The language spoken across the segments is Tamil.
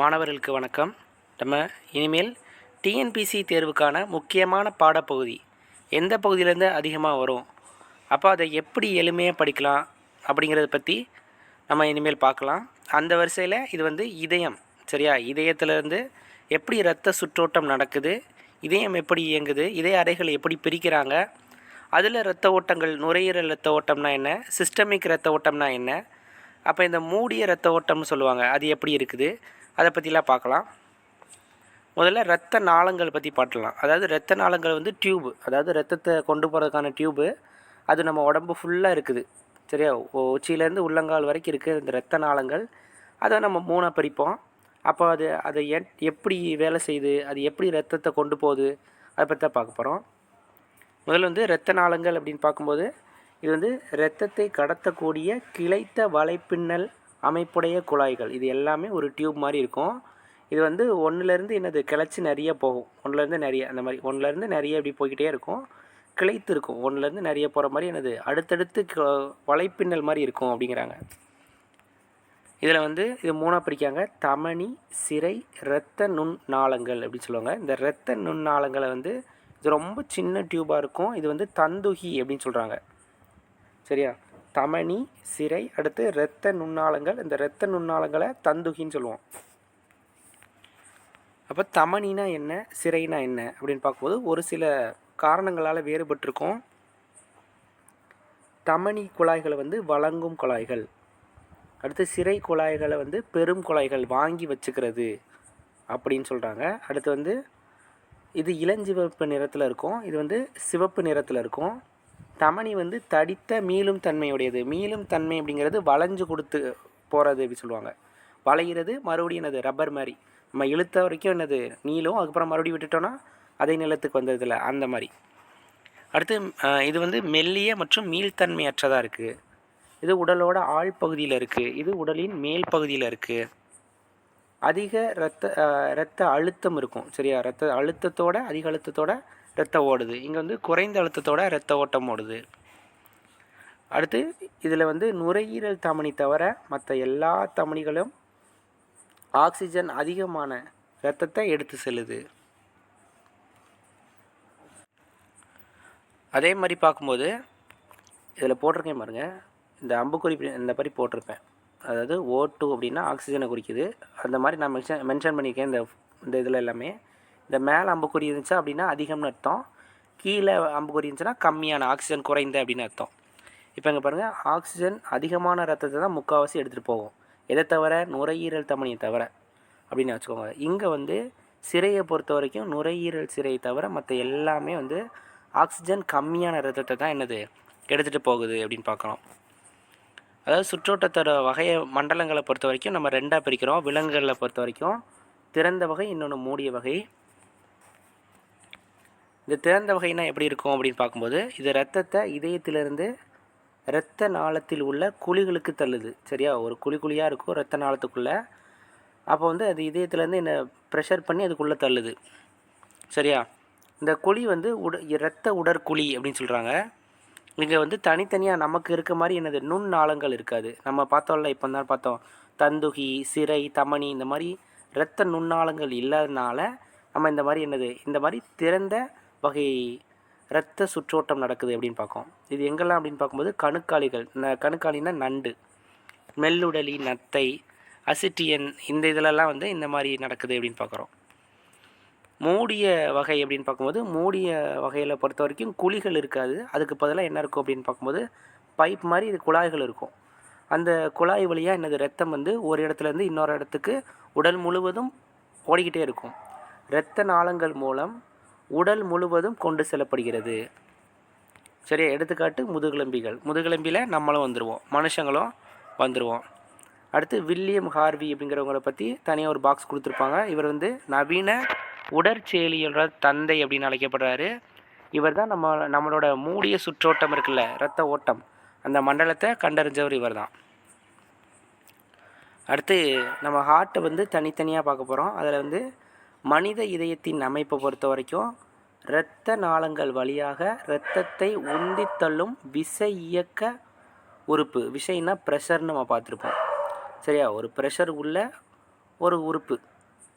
மாணவர்களுக்கு வணக்கம். நம்ம இனிமேல் டிஎன்பிசி தேர்வுக்கான முக்கியமான பாடப்பகுதி எந்த பகுதியிலேருந்து அதிகமாக வரும்? அப்போ அதை எப்படி எளிமையாக படிக்கலாம் அப்படிங்கிறத பற்றி நம்ம இனிமேல் பார்க்கலாம். அந்த வரிசையில் இது வந்து இதயம் சரியா? இதயத்திலேருந்து எப்படி இரத்த சுற்றோட்டம் நடக்குது? இதயம் எப்படி இயங்குது? இதய அறைகள் எப்படி பிரிக்கிறாங்க? அதில் இரத்த ஓட்டங்கள் நுரையீரல் இரத்த ஓட்டம்னா என்ன? சிஸ்டமிக் இரத்த ஓட்டம்னா என்ன? அப்போ இந்த மூடிய இரத்த ஓட்டம்னு சொல்லுவாங்க அது எப்படி இருக்குது? அதை பற்றிலாம் பார்க்கலாம். முதல்ல இரத்த நாளங்கள் பற்றி பாட்டலாம். அதாவது இரத்த நாளங்கள் வந்து டியூப் அதாவது ரத்தத்தை கொண்டு போகிறதுக்கான டியூபு அது நம்ம உடம்பு ஃபுல்லாக இருக்குது. சரியா? உச்சியிலேருந்து உள்ளங்கால் வரைக்கும் இருக்குது இந்த இரத்த நாளங்கள். அதை நம்ம மூணாக பிரிப்போம். அப்போ அது அதை என் எப்படி வேலை செய்யுது? அது எப்படி ரத்தத்தை கொண்டு போகுது? அதை பற்றி தான் பார்க்க போகிறோம் முதல்ல வந்து இரத்த நாளங்கள் அப்படின்னு பார்க்கும்போது இது வந்து இரத்தத்தை கடத்தக்கூடிய கிளைத்த வலைப்பின்னல் அமைப்புடைய குழாய்கள். இது எல்லாமே ஒரு டியூப் மாதிரி இருக்கும். இது வந்து ஒன்றுலேருந்து என்னது கிளச்சி நிறைய போகும். ஒன்றுலேருந்து நிறைய அந்த மாதிரி ஒன்றுலேருந்து நிறைய இப்படி போய்கிட்டே இருக்கும். கிளைத்து இருக்கும். ஒன்றுலேருந்து நிறைய போகிற மாதிரி என்னது அடுத்தடுத்து வலைப்பின்னல் மாதிரி இருக்கும் அப்படிங்கிறாங்க. இதில் வந்து இது மூணாக பிரிக்காங்க தமணி சிறை இரத்த நுண் நாளங்கள் அப்படின்னு சொல்லுவாங்க. இந்த இரத்த நுண் நாளங்களை வந்து இது ரொம்ப சின்ன டியூபாக இருக்கும். இது வந்து தந்துகி அப்படின்னு சொல்கிறாங்க சரியா? தமனி சிறை அடுத்து இரத்த நுண்ணாளங்கள். இந்த இரத்த நுண்ணாளங்களை தந்துகின்னு சொல்லுவோம். அப்போ தமனினா என்ன சிறைனா என்ன அப்படின்னு பார்க்கும்போது ஒரு சில காரணங்களால் வேறுபட்டிருக்கும். தமனி குழாய்களை வந்து வழங்கும் குழாய்கள். அடுத்து சிறை குழாய்களை வந்து பெரும் குழாய்கள் வாங்கி வச்சுக்கிறது அப்படின்னு சொல்கிறாங்க அடுத்து வந்து இது இளஞ்சிவப்பு நிறத்தில் இருக்கும். இது வந்து சிவப்பு நிறத்தில் இருக்கும். தமனி வந்து தடித்த மீளும் தன்மையுடையது. மீளும் தன்மை அப்படிங்கிறது வளைஞ்சு கொடுத்து போகிறது அப்படி சொல்லுவாங்க. வளையிறது மறுபடியும் என்னது? ரப்பர் மாதிரி. நம்ம இழுத்த வரைக்கும் என்னது? நீளும் அதுக்கப்புறம் மறுபடியும் விட்டுட்டோன்னா அதே நிலத்துக்கு வந்ததில்ல அந்த மாதிரி. அடுத்து இது வந்து மெல்லிய மற்றும் மீள்தன்மையற்றதாக இருக்குது இது உடலோட ஆழ்பகுதியில் இருக்குது இது உடலின் மேல் பகுதியில் இருக்குது அதிக ரத்த இரத்த ரத்த அழுத்தம் இருக்கும். சரியா? ரத்த அழுத்தத்தோட அதிக அழுத்தத்தோட ரத்தம் ஓடுது. இங்கே வந்து குறைந்த அழுத்தத்தோட ரத்த ஓட்டம் ஓடுது. அடுத்து இதில் வந்து நுரையீரல் தமனி தவிர மற்ற எல்லா தமனிகளும் ஆக்சிஜன் அதிகமான இரத்தத்தை எடுத்து செல்லுது. அதே மாதிரி பார்க்கும்போது இதில் போட்டிருக்கேன் பாருங்கள் இந்த அம்புக்குறி இந்த மாதிரி போட்டிருப்பேன். அதாவது ஓ டூ அப்படின்னா ஆக்சிஜனை குறிக்குது. அந்த மாதிரி நான் மென்ஷன் மென்ஷன் பண்ணியிருக்கேன் இந்த இந்த இதில் எல்லாமே. இந்த மேலே அம்புக்குறி இருந்துச்சு அப்படின்னா அதிகம்னு அர்த்தம். கீழே அம்புக்குறி இருந்துச்சுன்னா கம்மியான ஆக்சிஜன் குறைந்த அப்படின்னு அர்த்தம். இப்போ இங்கே பாருங்கள் ஆக்சிஜன் அதிகமான ரத்தத்தை தான் முக்கால்வாசி எடுத்துகிட்டு போகும். எதை தவிர? நுரையீரல் தமனியை தவிர. அப்படின்னு வச்சுக்கோங்க. இங்கே வந்து சிறையை பொறுத்த வரைக்கும் நுரையீரல் சிறையை தவிர மற்ற எல்லாமே வந்து ஆக்சிஜன் கம்மியான ரத்தத்தை தான் என்னது? எடுத்துகிட்டு போகுது அப்படின்னு பார்க்கலாம். அதாவது சுற்றோட்டத்தோட வகையை மண்டலங்களை பொறுத்த வரைக்கும் நம்ம ரெண்டாக பிரிக்கிறோம். விலங்குகளை பொறுத்த வரைக்கும் திறந்த வகை இன்னொன்று மூடிய வகை. இந்த திறந்த வகைனா எப்படி இருக்கும் அப்படின்னு பார்க்கும்போது இது ரத்தத்தை இதயத்திலிருந்து இரத்த நாளத்தில் உள்ள குழிகளுக்கு தள்ளுது. சரியா? ஒரு குழி குழியாக இருக்கும் இரத்த நாளத்துக்குள்ளே. அப்போ வந்து அது இதயத்துலேருந்து என்னை ப்ரெஷர் பண்ணி அதுக்குள்ளே தள்ளுது. சரியா? இந்த குழி வந்து உட இரத்த உடற்குழி அப்படின்னு சொல்கிறாங்க இங்கே வந்து தனித்தனியாக நமக்கு இருக்க மாதிரி என்னது? நுண் நாளங்கள் இருக்காது. நம்ம பார்த்தோம்ல இப்போ தான் பார்த்தோம். தந்துகி சிறை தமணி இந்த மாதிரி இரத்த நுண்ணாளங்கள் இல்லாதனால நம்ம இந்த மாதிரி என்னது? இந்த மாதிரி திறந்த வகை இரத்த சுற்றோட்டம் நடக்குது அப்படின்னு பார்க்கோம் இது எங்கெல்லாம் அப்படின்னு பார்க்கும்போது கணுக்காளிகள் ந- கணுக்காலின்னா நண்டு மெல்லுடலி நத்தை அசிட்டியன் இந்த இதிலெல்லாம் வந்து இந்த மாதிரி நடக்குது அப்படின்னு பார்க்குறோம். மூடிய வகை அப்படின்னு பார்க்கும்போது மூடிய வகையில் பொறுத்த வரைக்கும் குழிகள் இருக்காது. அதுக்கு பதிலாக என்ன இருக்கும் அப்படின்னு பார்க்கும்போது பைப் மாதிரி இது குழாய்கள் இருக்கும். அந்த குழாய் வழியாக என்னது ரத்தம் வந்து ஒரு இடத்துலேருந்து இன்னொரு இடத்துக்கு உடல் முழுவதும் ஓடிக்கிட்டே இருக்கும். இரத்த நாளங்கள் மூலம் உடல் முழுவதும் கொண்டு செல்லப்படுகிறது. சரியா? எடுத்துக்காட்டு முதுகெலும்பிகள். முதுகெலும்பியில் நம்மளும் வந்துடுவோம் மனுஷங்களும் வந்துடுவோம் அடுத்து வில்லியம் ஹார்வி அப்படிங்கிறவங்கள பற்றி தனியாக ஒரு பாக்ஸ் கொடுத்துருப்பாங்க. இவர் வந்து நவீன உடற்செயலியோட தந்தை அப்படின்னு அழைக்கப்படுறாரு. இவர் தான் நம்ம நம்மளோட மூடிய சுற்றோட்டம் இருக்குல்ல ரத்த ஓட்டம். அந்த மண்டலத்தை கண்டறிஞ்சவர் இவர் தான். அடுத்து நம்ம ஹார்ட்டை வந்து தனித்தனியாக பார்க்க போகிறோம் அதில் வந்து மனித இதயத்தின் அமைப்பை பொறுத்த வரைக்கும் இரத்த நாளங்கள் வழியாக இரத்தத்தை உந்தித்தள்ளும் விசை இயக்க உறுப்பு விசைன்னா ப்ரெஷர்னு நம்ம பார்த்துருப்போம். சரியா? ஒரு ப்ரெஷர் உள்ள ஒரு உறுப்பு.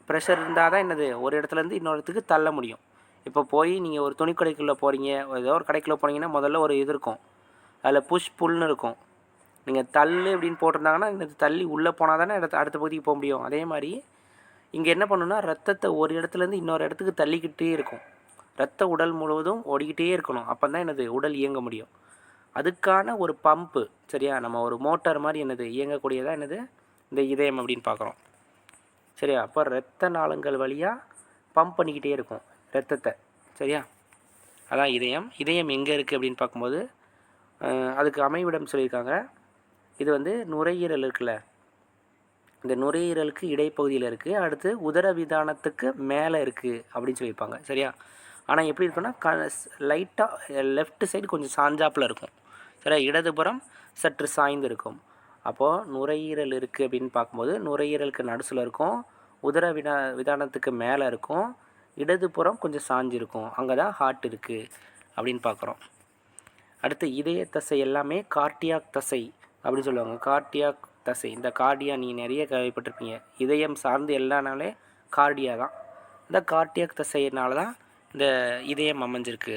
ப்ரெஷர் இருந்தால் தான் என்னது? ஒரு இடத்துலேருந்து இன்னொரு இடத்துக்கு தள்ள முடியும். இப்போ போய் நீங்கள் ஒரு துணி கடைக்குள்ளே போகிறீங்க ஏதோ ஒரு கடைக்குள்ளே போனீங்கன்னா முதல்ல ஒரு இது இருக்கும். அதில் புஷ் புல்னு இருக்கும். நீங்கள் தள்ளு அப்படின்னு போட்டிருந்தாங்கன்னா இந்த தள்ளி உள்ளே போனால் தானே அடுத்த அடுத்த பகுதிக்கு போக முடியும். அதே மாதிரி இங்கே என்ன பண்ணணும்னா ரத்தத்தை ஒரு இடத்துலேருந்து இன்னொரு இடத்துக்கு தள்ளிக்கிட்டே இருக்கும். ரத்த உடல் முழுவதும் ஓடிக்கிட்டே இருக்கணும். அப்போ தான் எனது உடல் இயங்க முடியும். அதுக்கான ஒரு பம்பு சரியா? நம்ம ஒரு மோட்டார் மாதிரி என்னது? இயங்கக்கூடியதாக என்னது? இந்த இதயம் அப்படின்னு பார்க்குறோம். சரியா? அப்போ ரத்த நாளங்கள் வழியாக பம்ப் பண்ணிக்கிட்டே இருக்கும் ரத்தத்தை. சரியா? அதான் இதயம். இதயம் எங்கே இருக்குது அப்படின்னு பார்க்கும்போது அதுக்கு அமைவிடம் சொல்லியிருக்காங்க. இது வந்து நுரையீரல் இருக்குல்ல? இந்த நுரையீரலுக்கு இடைப்பகுதியில் இருக்குது அடுத்து உதரவிதானத்துக்கு மேலே இருக்குது அப்படின்னு சொல்லியிருப்பாங்க. சரியா? ஆனால் எப்படி இருக்குன்னா க லைட்டாக லெஃப்ட் சைடு கொஞ்சம் சாஞ்சாப்பில் இருக்கும். சரியா? இடதுபுறம் சற்று சாய்ந்து இருக்கும். அப்போது நுரையீரல் இருக்குது அப்படின்னு பார்க்கும்போது நுரையீரலுக்கு நடுசில் இருக்கும் உதர விதா விதானத்துக்கு மேலே இருக்கும் இடதுபுறம் கொஞ்சம் சாஞ்சிருக்கும். அங்கே தான் ஹார்ட் இருக்குது அப்படின்னு பார்க்குறோம். அடுத்து இதய தசை எல்லாமே கார்டியாக் தசை அப்படின்னு சொல்லுவாங்க. கார்டியாக் தசை. இந்த கார்டியா நீ நிறைய கேள்விப்பட்டிருப்பீங்க. இதயம் சார்ந்து எல்லானாலே கார்டியா தான். இந்த கார்டியாக் தசையினால தான் இந்த இதயம் அமைஞ்சிருக்கு.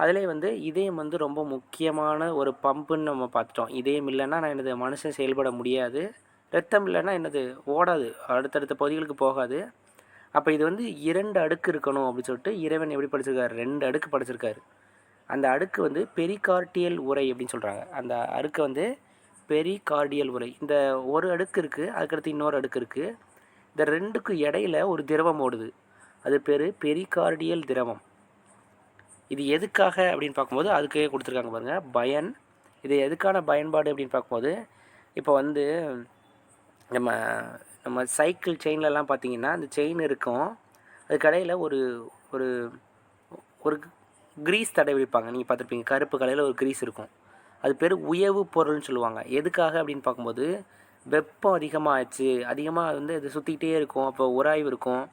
அதிலே வந்து இதயம் வந்து ரொம்ப முக்கியமான ஒரு பம்புன்னு நம்ம பார்த்துட்டோம். இதயம் இல்லைன்னா நான் என்னது மனுஷன் செயல்பட முடியாது. ரத்தம் இல்லைன்னா என்னது ஓடாது. அடுத்தடுத்த பகுதிகளுக்கு போகாது. அப்போ இது வந்து இரண்டு அடுக்கு இருக்கணும் அப்படின்னு சொல்லிட்டு இறைவன் எப்படி படிச்சிருக்காரு? ரெண்டு அடுக்கு படிச்சிருக்காரு. அந்த அடுக்கு வந்து பெரிகார்டியல் உரை அப்படின்னு சொல்கிறாங்க அந்த அடுக்கு வந்து பெரிகார்டியல் உரை இந்த ஒரு அடுக்கு இருக்குது அதுக்கடுத்து இன்னொரு அடுக்கு இருக்குது இந்த ரெண்டுக்கு இடையில ஒரு திரவம் ஓடுது. அது பேர் பெரிகார்டியல் திரவம். இது எதுக்காக அப்படின்னு பார்க்கும்போது அதுக்கே கொடுத்துருக்காங்க பாருங்கள் பயன். இது எதுக்கான பயன்பாடு அப்படின்னு பார்க்கும்போது இப்போ வந்து நம்ம நம்ம சைக்கிள் செயின்லலாம் பார்த்தீங்கன்னா அந்த செயின் இருக்கும். அதுக்கு இடையில ஒரு ஒரு ஒரு கிரீஸ் தடை வைப்பாங்க நீங்கள் பார்த்துருப்பீங்க கருப்பு கடையில் ஒரு கிரீஸ் இருக்கும். அது பேர் உயவு பொருள்னு சொல்லுவாங்க. எதுக்காக அப்படின்னு பார்க்கும்போது வெப்பம் அதிகமாகிடுச்சு அதிகமாக வந்து இது சுற்றிக்கிட்டே இருக்கும். அப்போ உராய்வு இருக்கும்.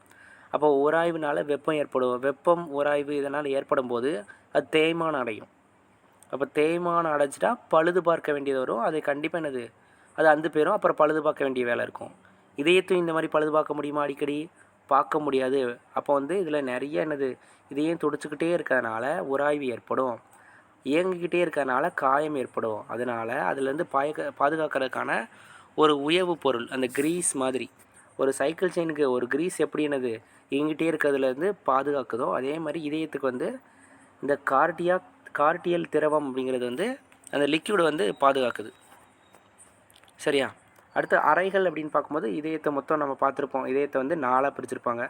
அப்போ உராய்வுனால வெப்பம் ஏற்படும். வெப்பம் உராய்வு இதனால் ஏற்படும் போது அது தேய்மானம் அடையும். அப்போ தேய்மானம் அடைச்சிட்டா பழுது பார்க்க வேண்டியது வரும். அது கண்டிப்பாக என்னது? அது அந்த பேரும். அப்புறம் பழுது பார்க்க வேண்டிய வேலை இருக்கும். இதயத்தையும் இந்த மாதிரி பழுது பார்க்க முடியுமா அடிக்கடி? பார்க்க முடியாது. அப்போ வந்து இதில் நிறைய என்னது? இதையும் துடிச்சிக்கிட்டே இருக்கிறதுனால உராய்வு ஏற்படும். இயங்கிக்கிட்டே இருக்கிறதுனால காயம் ஏற்படும். அதனால் அதுலேருந்து பாய பாதுகாக்கிறதுக்கான ஒரு உயவு பொருள் அந்த கிரீஸ் மாதிரி. ஒரு சைக்கிள் செயினுக்கு ஒரு கிரீஸ் எப்படி என்னது இயங்கிட்டே இருக்கிறதுலேருந்து பாதுகாக்குதோ அதே மாதிரி இதயத்துக்கு வந்து இந்த கார்டியா கார்டியல் திரவம் அப்படிங்கிறது வந்து அந்த லிக்யூடு வந்து பாதுகாக்குது. சரியா? அடுத்து அறைகள் அப்படின்னு பார்க்கும்போது இதயத்தை மொத்தம் நம்ம பார்த்துருப்போம். இதயத்தை வந்து நாலாக பிரிச்சிருப்பாங்க.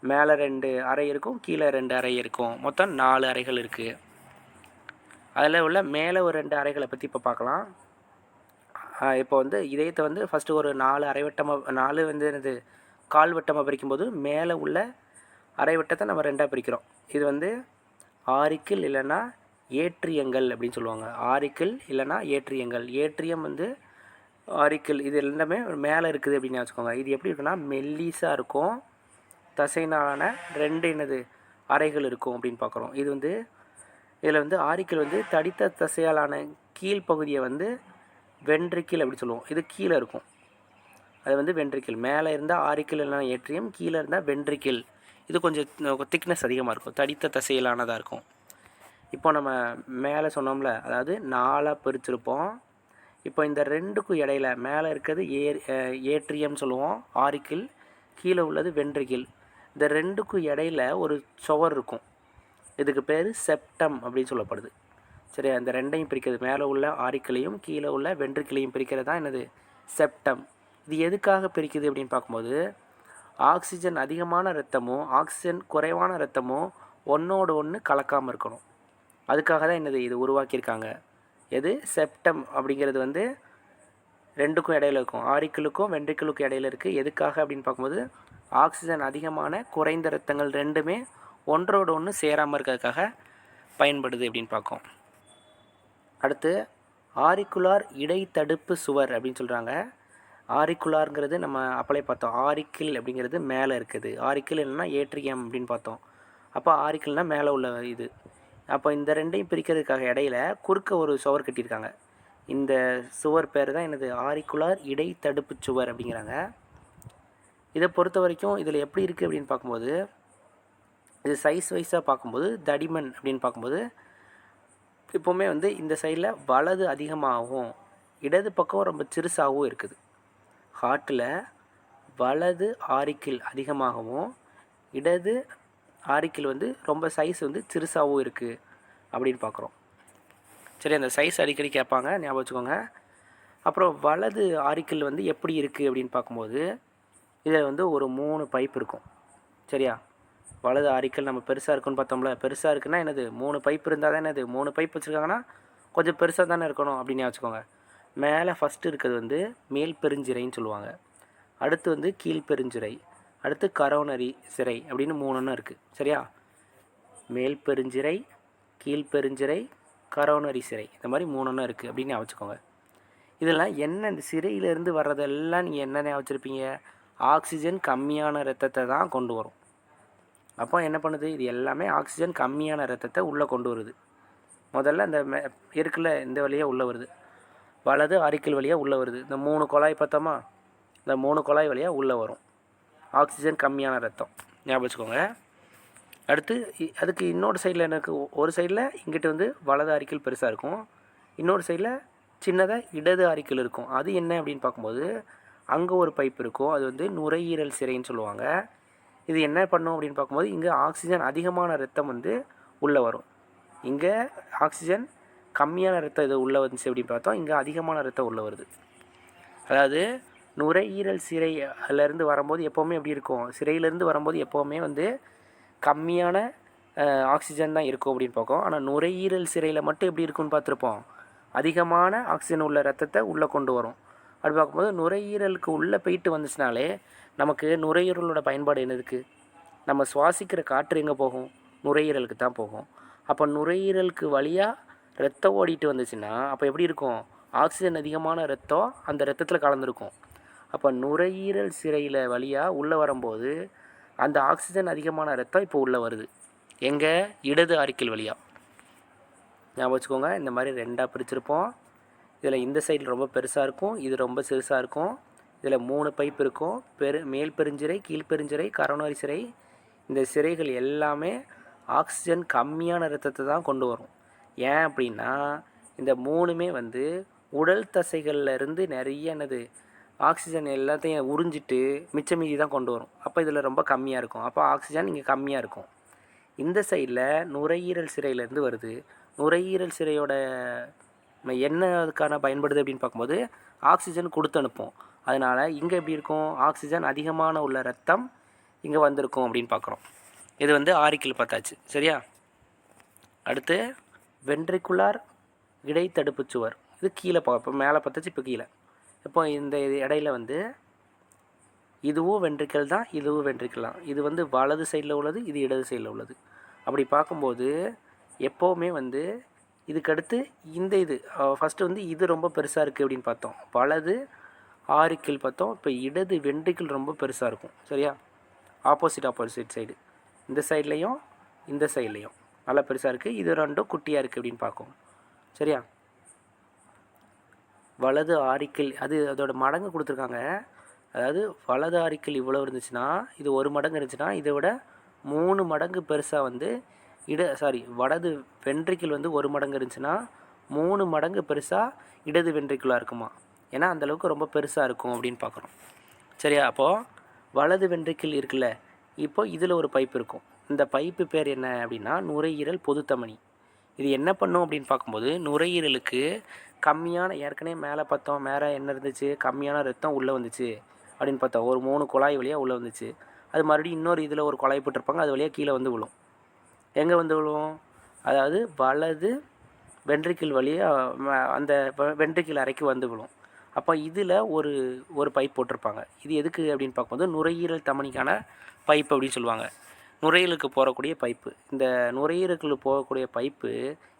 மேலே ரெண்டு அறை இருக்கும் கீழே ரெண்டு அறை இருக்கும். மொத்தம் நாலு அறைகள் இருக்குது அதில் உள்ள மேலே ஒரு ரெண்டு அறைகளை பற்றி இப்போ பார்க்கலாம் இப்போ வந்து இதயத்தை வந்து ஃபஸ்ட்டு ஒரு நாலு அரைவட்டமாக நாலு வந்து என்னது கால் வட்டமாக பிரிக்கும்போது மேலே உள்ள அரைவட்டத்தை நம்ம ரெண்டாக பிரிக்கிறோம். இது வந்து ஆரிக்கிள் இல்லைன்னா ஏற்றியங்கள் அப்படின்னு சொல்லுவாங்க. ஆரிக்கிள் இல்லைன்னா ஏற்றியங்கள். ஏற்றியம் வந்து ஆரிக்கில் இது எல்லாமே மேலே இருக்குது அப்படின்னு வச்சுக்கோங்க. இது எப்படி இருக்குன்னா மெல்லிஸாக இருக்கும். தசைனாலான ரெண்டு என்னது அறைகள் இருக்கும் அப்படின்னு பார்க்குறோம் இது வந்து இதில் வந்து ஆரிக்கல் வந்து தடித்த தசையாலான கீழ்ப்பகுதியை வந்து வென்ட்ரிக்கிள் அப்படி சொல்லுவோம். இது கீழே இருக்கும். அது வந்து வென்ட்ரிக்கிள் மேலே இருந்தால் ஆரிக்கில் இல்லைனா ஏற்றியம் கீழே இருந்தால் வென்ட்ரிக்கிள் இது கொஞ்சம் திக்னஸ் அதிகமாக இருக்கும். தடித்த தசையிலானதாக இருக்கும். இப்போ நம்ம மேலே சொன்னோம்ல அதாவது நாலாக பிரிச்சிருப்போம். இப்போ இந்த ரெண்டுக்கும் இடையில மேலே இருக்கிறது ஏர் ஏற்றியம் சொல்லுவோம் ஆரிக்கிள். கீழே உள்ளது வென்ட்ரிக்கிள் இந்த ரெண்டுக்கும் இடையில ஒரு சுவர் இருக்கும். இதுக்கு பேர் செப்டம் அப்படின்னு சொல்லப்படுது. சரி அந்த ரெண்டையும் பிரிக்கிறது. மேலே உள்ள ஆரிக்கிளையும் கீழே உள்ள வென்றுக்கிளையும் பிரிக்கிறது தான் என்னது? செப்டம். இது எதுக்காக பிரிக்குது அப்படின்னு பார்க்கும்போது ஆக்சிஜன் அதிகமான ரத்தமும் ஆக்சிஜன் குறைவான ரத்தமும் ஒன்றோடு ஒன்று கலக்காமல் இருக்கணும். அதுக்காக தான் என்னது இது உருவாக்கியிருக்காங்க. எது? செப்டம் அப்படிங்கிறது வந்து ரெண்டுக்கும் இடையில இருக்கும். ஆரிக்கிளுக்கும் வென்ட்ரிக்கிளுக்கும் இடையில இருக்குது எதுக்காக அப்படின்னு பார்க்கும்போது ஆக்சிஜன் அதிகமான குறைந்த ரத்தங்கள் ரெண்டுமே ஒன்றோடு ஒன்று சேராமல் இருக்கிறதுக்காக பயன்படுது அப்படின்னு பார்க்கோம். அடுத்து ஆரிக்குலார் இடைத்தடுப்பு சுவர் அப்படின்னு சொல்கிறாங்க ஆரிக்குலார்ங்கிறது நம்ம அப்பளே பார்த்தோம். ஆரிக்கிள் அப்படிங்கிறது மேலே இருக்குது. ஆரிக்கிள் இல்லைன்னா ஏட்ரியம் அப்படின்னு பார்த்தோம். அப்போ ஆரிக்கிள்னா மேலே உள்ள இது. அப்போ இந்த ரெண்டையும் பிரிக்கிறதுக்காக இடையில குறுக்க ஒரு சுவர் கட்டியிருக்காங்க. இந்த சுவர் பேர் தான் என்னது? ஆரிக்குலார் இடைத்தடுப்பு சுவர் அப்படிங்கிறாங்க. இதை பொறுத்த வரைக்கும் இதில் எப்படி இருக்குது அப்படின்னு பார்க்கும்போது இது சைஸ் வைஸாக பார்க்கும்போது தடிமன் அப்படின்னு பார்க்கும்போது எப்போவுமே வந்து இந்த சைடில் வலது அதிகமாகவும் இடது பக்கம் ரொம்ப சிறுசாகவும் இருக்குது. ஹார்ட்டில் வலது ஆரிக்கிள் அதிகமாகவும் இடது ஆரிக்கிள் வந்து ரொம்ப சைஸ் வந்து சிறுசாகவும் இருக்குது அப்படின்னு பார்க்குறோம். சரி அந்த சைஸ் அடிக்கடி கேட்பாங்க ஞாபகம் வச்சுக்கோங்க. அப்புறம் வலது ஆரிக்கிள் வந்து எப்படி இருக்குது அப்படின்னு பார்க்கும்போது இதில் வந்து ஒரு மூணு பைப் இருக்கும். சரியா? வலது ஆரிக்கல் நம்ம பெருசாக இருக்குன்னு பார்த்தோம்ல பெருசாக இருக்குன்னா என்னது? மூணு பைப் இருந்தால் தான் என்னது? மூணு பைப் வச்சுருக்காங்கன்னா கொஞ்சம் பெருசாக தானே இருக்கணும் அப்படின்னு வச்சுக்கோங்க. மேலே ஃபஸ்ட்டு இருக்கிறது வந்து மேல் பெருஞ்சிரைன்னு சொல்லுவாங்க. அடுத்து வந்து கீழ் பெருஞ்சிரை அடுத்து கரோனரி சிறை அப்படின்னு மூணுன்னு இருக்குது சரியா? மேல் பெருஞ்சிரை கீழ் பெருஞ்சிரை கரோனரி சிறை. இந்த மாதிரி மூணுன்னு இருக்குது அப்படின்னு வச்சுக்கோங்க. இதெல்லாம் என்ன இந்த சிறையிலேருந்து வர்றதெல்லாம் நீங்கள் என்ன வச்சுருப்பீங்க? ஆக்சிஜன் கம்மியான ரத்தத்தை தான் கொண்டு வரும். அப்போ என்ன பண்ணுது? இது எல்லாமே ஆக்சிஜன் கம்மியான ரத்தத்தை உள்ளே கொண்டு வருது. முதல்ல இந்த மெ இருக்குல்ல இந்த வழியாக உள்ளே வருது. வலது அரிக்கல் வழியாக உள்ளே வருது. இந்த மூணு குழாய் பார்த்தோமா? இந்த மூணு குழாய் வழியாக உள்ளே வரும். ஆக்சிஜன் கம்மியான ரத்தம் ஞாபகம் வச்சுக்கோங்க. அடுத்து அதுக்கு இன்னொரு சைடில் என்ன இருக்குது ஒரு சைடில் இங்கிட்டு வந்து வலது அரிக்கல் பெருசாக இருக்கும். இன்னொரு சைடில் சின்னதாக இடது அரிக்கல் இருக்கும். அது என்ன அப்படின்னு பார்க்கும்போது அங்கே ஒரு பைப் இருக்கும். அது வந்து நுரையீரல் சிறைன்னு சொல்லுவாங்க. இது என்ன பண்ணும் அப்படின்னு பார்க்கும்போது இங்கே ஆக்சிஜன் அதிகமான ரத்தம் வந்து உள்ளே வரும். இங்கே ஆக்சிஜன் கம்மியான ரத்தம் இது உள்ளே வந்துச்சு அப்படின்னு பார்த்தோம். இங்கே அதிகமான ரத்தம் உள்ளே வருது. அதாவது நுரையீரல் சிறையிலேருந்து வரும்போது எப்போவுமே எப்படி இருக்கும்? சிறையிலேருந்து வரும்போது எப்போவுமே வந்து கம்மியான ஆக்சிஜன் தான் இருக்கும் அப்படின்னு பார்க்கும் ஆனால் நுரையீரல் சிறையில் மட்டும் எப்படி இருக்கும்னு பார்த்துருப்போம். அதிகமான ஆக்சிஜன் உள்ள ரத்தத்தை உள்ளே கொண்டு வரும். அப்படி பார்க்கும்போது நுரையீரலுக்கு உள்ளே போயிட்டு வந்துச்சுனாலே நமக்கு நுரையீரலோட பயன்பாடு என்னதுக்கு நம்ம சுவாசிக்கிற காற்று எங்கே போகும்? நுரையீரலுக்கு தான் போகும். அப்போ நுரையீரலுக்கு வழியாக ரத்தம் ஓடிட்டு வந்துச்சுன்னா அப்போ எப்படி இருக்கும்? ஆக்சிஜன் அதிகமான ரத்தம் அந்த ரத்தத்தில் கலந்துருக்கும். அப்போ நுரையீரல் சிறையில் வழியாக உள்ளே வரும்போது அந்த ஆக்சிஜன் அதிகமான ரத்தம் இப்போ உள்ளே வருது. எங்கே? இடது அறிக்கல் வழியாக ஞாபகம் வச்சுக்கோங்க இந்த மாதிரி ரெண்டாக பிரிச்சிருப்போம். இதில் இந்த சைடில் ரொம்ப பெருசாக இருக்கும் இது ரொம்ப சிறுசாக இருக்கும். இதில் மூணு பைப் இருக்கும். பெரு மேல் பெருஞ்சிறை கீழ்பெருஞ்சிறை கரோனரி சிறை. இந்த சிறைகள் எல்லாமே ஆக்சிஜன் கம்மியான ரத்தத்தை தான் கொண்டு வரும். ஏன் அப்படின்னா இந்த மூணுமே வந்து உடல் தசைகளில் இருந்து நிறைய என்னது ஆக்சிஜன் எல்லாத்தையும் உறிஞ்சிட்டு மிச்ச மீதி தான் கொண்டு வரும். அப்போ இதில் ரொம்ப கம்மியாக இருக்கும். அப்போ ஆக்சிஜன் இங்கே கம்மியாக இருக்கும். இந்த சைடில் நுரையீரல் சிறையிலேருந்து வருது. நுரையீரல் சிறையோட என்ன அதுக்கான பயன்படுது அப்படின்னு பார்க்கும்போது ஆக்சிஜன் கொடுத்து அனுப்போம். அதனால் இங்கே எப்படி இருக்கும்? ஆக்சிஜன் அதிகமான உள்ள ரத்தம் இங்கே வந்திருக்கும் அப்படின்னு பார்க்குறோம். இது வந்து ஆரிக்கில் பார்த்தாச்சு. சரியா? அடுத்து வென்ட்ரிகுலார் இடைத்தடுப்பு சுவர். இது கீழே பார்ப்போம் மேலே பார்த்தாச்சு இப்போ கீழே. இப்போ இந்த இது இடையில வந்து இதுவும் வென்ட்ரிக்கல் தான் இதுவும் வென்ட்ரிக்கல் தான். இது வந்து வலது சைடில் உள்ளது இது இடது சைடில் உள்ளது. அப்படி பார்க்கும்போது எப்போவுமே வந்து இதுக்கடுத்து இந்த இது ஃபஸ்ட்டு வந்து இது ரொம்ப பெருசாக இருக்குது அப்படின்னு பார்த்தோம். வலது ஆரிக்கிள் பார்த்தோம். இப்போ இடது வென்ட்ரிக்கிள் ரொம்ப பெருசாக இருக்கும். சரியா? ஆப்போசிட் ஆப்போசிட் சைடு இந்த சைட்லேயும் இந்த சைட்லேயும் நல்லா பெருசாக இருக்குது இது ரெண்டும் குட்டியாக இருக்குது அப்படின்னு பார்க்கும் சரியா? வலது ஆரிக்கிள் அது அதோட மடங்கு கொடுத்துருக்காங்க. அதாவது வலது ஆரிக்கிள் இவ்வளோ இருந்துச்சுன்னா இது ஒரு மடங்கு இருந்துச்சுன்னா இதை விட மூணு மடங்கு பெருசாக வந்து இட சாரி வடது வென்ட்ரிக்கிள் வந்து ஒரு மடங்கு இருந்துச்சுன்னா மூணு மடங்கு பெருசாக இடது வென்ட்ரிக்குலாக இருக்குமா? ஏன்னா அந்த அளவுக்கு ரொம்ப பெருசாக இருக்கும் அப்படின்னு பார்க்குறோம். சரியா? அப்போது வலது வென்றுக்கில் இருக்குல்ல இப்போ இதில் ஒரு பைப் இருக்கும். இந்த பைப்பு பேர் என்ன அப்படின்னா நுரையீரல் பொதுத்தமணி இது என்ன பண்ணும் அப்படின்னு பார்க்கும்போது நுரையீரலுக்கு கம்மியான ஏற்கனவே மேலே பார்த்தோம் மேலே என்ன இருந்துச்சு கம்மியான ரத்தம் உள்ளே வந்துச்சு அப்படின்னு பார்த்தோம். ஒரு மூணு குழாய் வழியாக உள்ளே வந்துச்சு. அது மறுபடியும் இன்னொரு இதில் ஒரு குழாய் போட்டிருப்பாங்க அது வழியாக கீழே வந்து விழும். எங்கே வந்து விழுவோம் அதாவது வலது வென்ட்ரிக்கிள் வழியாக அந்த வென்ட்ரிக்கிள் அறைக்கு வந்து விழும். அப்போ இதில் ஒரு ஒரு பைப் போட்டிருப்பாங்க. இது எதுக்கு அப்படின்னு பார்க்கும்போது நுரையீரல் தமனிக்கான பைப் அப்படின்னு சொல்லுவாங்க. நுரையீரலுக்கு போகக்கூடிய பைப்பு இந்த நுரையீரலுக்கு போகக்கூடிய பைப்பு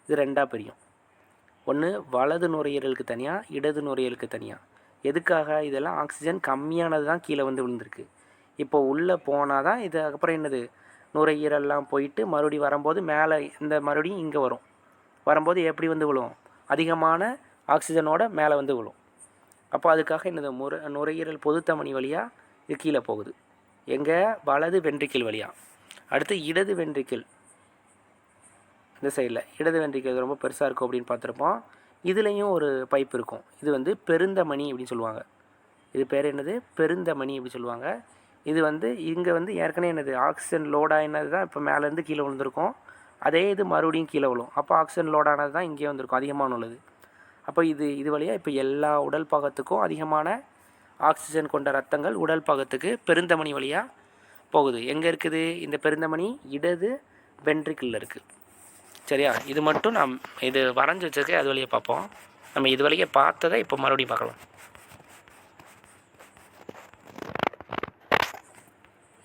இது ரெண்டாக பிரியும். ஒன்று வலது நுரையீரலுக்கு தனியாக இடது நுரையீரலுக்கு தனியாக எதுக்காக இதெல்லாம் ஆக்சிஜன் கம்மியானது தான் கீழே வந்து விழுந்திருக்கு. இப்போ உள்ளே போனால் தான் இது அதுக்கப்புறம் என்னது? நுரையீரல்லாம் போயிட்டு மறுபடியும் வரும்போது மேலே இந்த மறுபடியும் இங்கே வரும். வரும்போது எப்படி வந்து விழும்? அதிகமான ஆக்சிஜனோட மேலே வந்து விழும். அப்போ அதுக்காக என்னது முறை நுரையீரல் பொதுத்தமணி வழியாக இது கீழே போகுது. எங்கே? வலது வென்ட்ரிக்கிள் வழியாக அடுத்து இடது வென்ட்ரிக்கிள் இந்த சைடில் இடது வென்ட்ரிக்கிள் ரொம்ப பெருசாக இருக்கும் அப்படின்னு பார்த்துருப்போம். இதுலேயும் ஒரு பைப் இருக்கும். இது வந்து பெருந்தமணி அப்படின்னு சொல்லுவாங்க. இது பேர் என்னது? பெருந்தமணி அப்படின்னு சொல்லுவாங்க. இது வந்து இங்கே வந்து ஏற்கனவே என்னது? ஆக்சிஜன் என்னது தான் இப்போ மேலேருந்து கீழே விழுந்திருக்கும். அதே இது மறுபடியும் கீழே விழும். அப்போ ஆக்சிஜன் லோடானது தான் இங்கே வந்திருக்கும். அதிகமான உள்ளது. அப்போ இது இது வழியாக இப்போ எல்லா உடல் பாகத்துக்கும் அதிகமான ஆக்சிஜன் கொண்ட ரத்தங்கள் உடல் பாகத்துக்கு பெருந்தமணி வழியாக போகுது. எங்கே இருக்குது? இந்த பெருந்தமணி இடது வென்ட்ரிக்கிளில் இருக்குது சரியா? இது மட்டும் நாம் இது வரைஞ்சி வச்சிருக்கேன் அது வழியாக பார்ப்போம். நம்ம இது வழியே பார்த்ததை இப்போ மறுபடியும் பார்க்கலாம்.